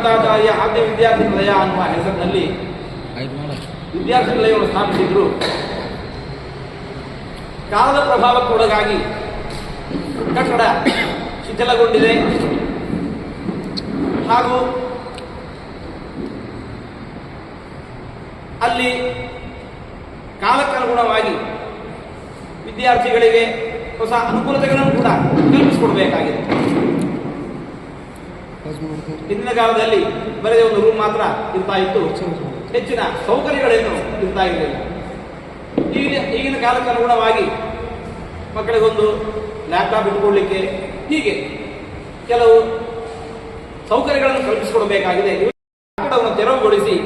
ಅನಂತಾಚಾರ್ಯ ಆದ್ಯ ವಿದ್ಯಾರ್ಥಿ ನಿಲಯ ಅನ್ನುವ ಹೆಸರಿನಲ್ಲಿ ವಿದ್ಯಾರ್ಥಿ ನಿಲಯವನ್ನು ಸ್ಥಾಪಿಸಿದ್ರು. ಕಾಲದ ಪ್ರಭಾವಕ್ಕೊಳಗಾಗಿ ಕಟ್ಟಡ ಶಿಥಿಲಗೊಂಡಿದೆ. ಹಾಗೂ ಅಲ್ಲಿ ಕಾಲಕ್ಕನುಗುಣವಾಗಿ ವಿದ್ಯಾರ್ಥಿಗಳಿಗೆ ಹೊಸ ಅನುಕೂಲತೆಗಳನ್ನು ಕೂಡ ಕಲ್ಪಿಸಿಕೊಡಬೇಕಾಗಿದೆ. ಹಿಂದಿನ ಕಾಲದಲ್ಲಿ ಬರೀ ಒಂದು ರೂಮ್ ಮಾತ್ರ ಇರ್ತಾ ಇತ್ತು. ಹೆಚ್ಚಿನ ಸೌಕರ್ಯಗಳೇನು ಇರ್ತಾ ಇರಲಿಲ್ಲ. ಈಗಿನ ಈಗಿನ ಕಾಲಕ್ಕೆ ಅನುಗುಣವಾಗಿ ಮಕ್ಕಳಿಗೊಂದು ಲ್ಯಾಪ್ಟಾಪ್ ಇಟ್ಕೊಳ್ಳಿಕ್ಕೆ ಹೀಗೆ ಕೆಲವು ಸೌಕರ್ಯಗಳನ್ನು ಕಲ್ಪಿಸಿಕೊಡಬೇಕಾಗಿದೆ. ಕಟ್ಟಡವನ್ನು ತೆರವುಗೊಳಿಸಿ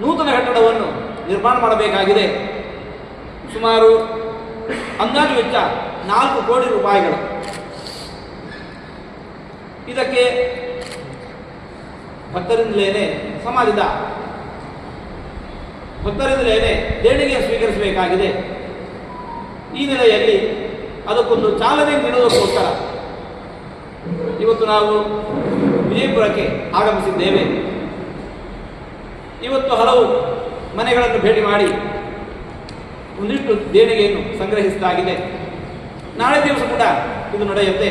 ನೂತನ ಕಟ್ಟಡವನ್ನು ನಿರ್ಮಾಣ ಮಾಡಬೇಕಾಗಿದೆ. ಸುಮಾರು ಅಂದಾಜು ವೆಚ್ಚ ನಾಲ್ಕು ಕೋಟಿ ರೂಪಾಯಿಗಳು. ಇದಕ್ಕೆ ಭಕ್ತರಿಂದಲೇನೆ ಸಮಾಜದ ಭಕ್ತರಿಂದಲೇನೆ ದೇಣಿಗೆ ಸ್ವೀಕರಿಸಬೇಕಾಗಿದೆ. ಈ ನೆಲೆಯಲ್ಲಿ ಅದಕ್ಕೊಂದು ಚಾಲನೆ ನೀಡುವುದಕ್ಕೋಸ್ಕರ ಇವತ್ತು ನಾವು ವಿಜಯಪುರಕ್ಕೆ ಆಗಮಿಸಿದ್ದೇವೆ. ಇವತ್ತು ಹಲವು ಮನೆಗಳನ್ನು ಭೇಟಿ ಮಾಡಿ ಒಂದಿಷ್ಟು ದೇಣಿಗೆಯನ್ನು ಸಂಗ್ರಹಿಸಲಾಗಿದೆ. ನಾಳೆ ದಿವಸ ಕೂಡ ಇದು ನಡೆಯುತ್ತೆ.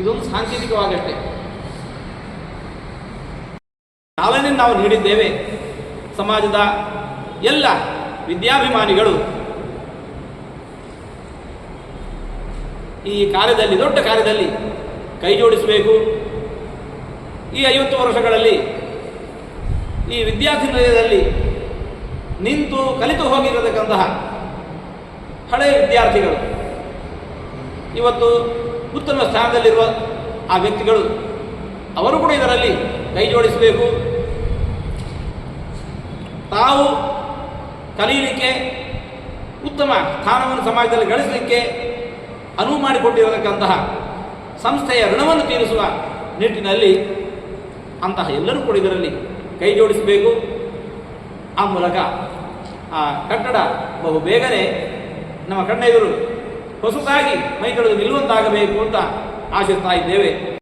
ಇದೊಂದು ಸಾಂಕೇತಿಕವಾಗಷ್ಟೇ ಚಾಲನೆ ನಾವು ನೀಡಿದ್ದೇವೆ. ಸಮಾಜದ ಎಲ್ಲ ವಿದ್ಯಾಭಿಮಾನಿಗಳು. ಈ ಕಾರ್ಯದಲ್ಲಿ, ದೊಡ್ಡ ಕಾರ್ಯದಲ್ಲಿ ಕೈ ಜೋಡಿಸಬೇಕು. ಈ ಐವತ್ತು ವರ್ಷಗಳಲ್ಲಿ ಈ ವಿದ್ಯಾರ್ಥಿ ನಿಲಯದಲ್ಲಿ ನಿಂತು ಕಲಿತು ಹೋಗಿರತಕ್ಕಂತಹ ಹಳೆಯ ವಿದ್ಯಾರ್ಥಿಗಳು. ಇವತ್ತು ಉತ್ತಮ ಸ್ಥಾನದಲ್ಲಿರುವ ಆ ವ್ಯಕ್ತಿಗಳು, ಅವರು ಕೂಡ ಇದರಲ್ಲಿ ಕೈ ಜೋಡಿಸಬೇಕು. ತಾವು ಕಲಿಯಲಿಕ್ಕೆ, ಉತ್ತಮ ಸ್ಥಾನವನ್ನು ಸಮಾಜದಲ್ಲಿ ಗಳಿಸಲಿಕ್ಕೆ ಅನುವು ಮಾಡಿಕೊಂಡಿರತಕ್ಕಂತಹ ಸಂಸ್ಥೆಯ ಋಣವನ್ನು ತೀರಿಸುವ ನಿಟ್ಟಿನಲ್ಲಿ ಅಂತಹ ಎಲ್ಲರೂ ಕೂಡ ಇದರಲ್ಲಿ ಕೈ ಜೋಡಿಸಬೇಕು. ಆ ಮೂಲಕ ಆ ಕಟ್ಟಡ ಬಹು ಬೇಗನೆ ನಮ್ಮ ಕಣ್ಣ ಹೊಸದಾಗಿ ಮೈಗಳು ನಿಲ್ಲುವಂತಾಗಬೇಕು ಅಂತ ಆಶಿಸ್ತಾ ಇದ್ದೇವೆ.